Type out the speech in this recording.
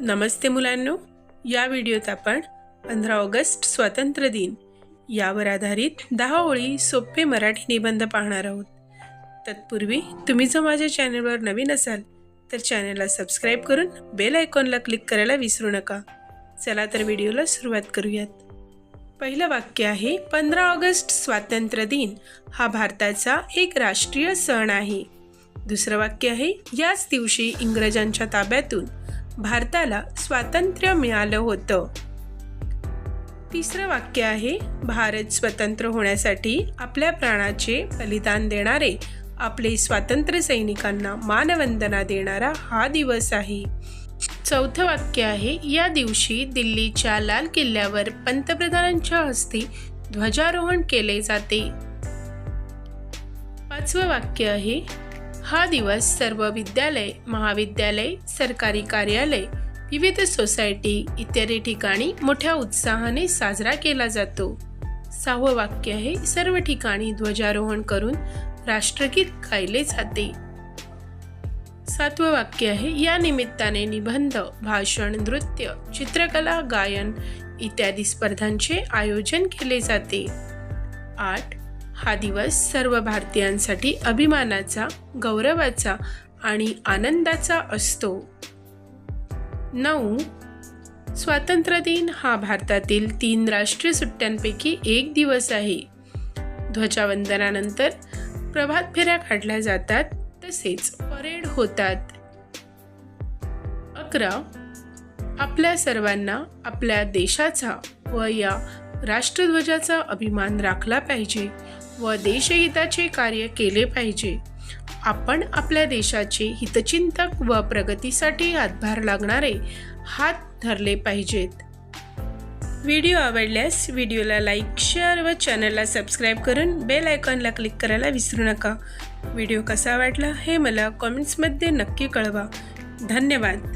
नमस्ते मुलांनो. या व्हिडिओत आपण पंधरा ऑगस्ट स्वातंत्र्य दिन यावर आधारित दहा ओळी सोपे मराठी निबंध पाहणार आहोत. तत्पूर्वी तुम्ही जर माझ्या चॅनलवर नवीन असाल तर चॅनलला सबस्क्राईब करून बेल आयकॉनला क्लिक करायला विसरू नका. चला तर व्हिडिओला सुरुवात करूयात. पहिलं वाक्य आहे पंधरा ऑगस्ट स्वातंत्र्य दिन हा भारताचा एक राष्ट्रीय सण आहे. दुसरं वाक्य आहे याच दिवशी इंग्रजांच्या ताब्यातून भारताला स्वातंत्र्य मिळालं होतं. तिसरं वाक्य आहे भारत स्वतंत्र होण्यासाठी आपल्या प्राणाचे बलिदान देणारे आपले स्वातंत्र्य सैनिकांना मानवंदना देणारा हा दिवस आहे. चौथं वाक्य आहे या दिवशी दिल्लीच्या लाल किल्ल्यावर पंतप्रधानांच्या हस्ते ध्वजारोहण केले जाते. पाचवं वाक्य आहे हा दिवस सर्व विद्यालय महाविद्यालय सरकारी कार्यालय विविध सोसायटी इत्यादी ठिकाणी मोठ्या उत्साहाने साजरा केला जातो. सहावं वाक्य आहे सर्व ठिकाणी ध्वजारोहण करून राष्ट्रगीत गायले जाते. सातवं वाक्य आहे या निमित्ताने निबंध भाषण नृत्य चित्रकला गायन इत्यादी स्पर्धांचे आयोजन केले जाते. आठ हा दिवस सर्व भारतीयांसाठी अभिमानाचा गौरवाचा आणि आनंदाचा असतो. नऊ. स्वातंत्र्य दिन हा भारतातील तीन राष्ट्रीय सुट्ट्यांपैकी एक दिवस आहे. ध्वजावंदनानंतर प्रभात फेऱ्या काढल्या जातात तसेच परेड होतात. अकरा. आपल्या सर्वांना आपल्या देशाचा व या राष्ट्रध्वजाचा अभिमान राखला पाहिजे व देशहिताचे कार्य केले पाहिजे. आपण आपल्या देशाचे हितचिंतक व प्रगतीसाठी हातभार लागणारे हात धरले पाहिजेत. व्हिडिओ आवडल्यास व्हिडिओला लाईक शेअर व चॅनलला सबस्क्राईब करून बेल आयकॉनला क्लिक करायला विसरू नका. व्हिडिओ कसा वाटला हे मला कॉमेंट्समध्ये नक्की कळवा. धन्यवाद.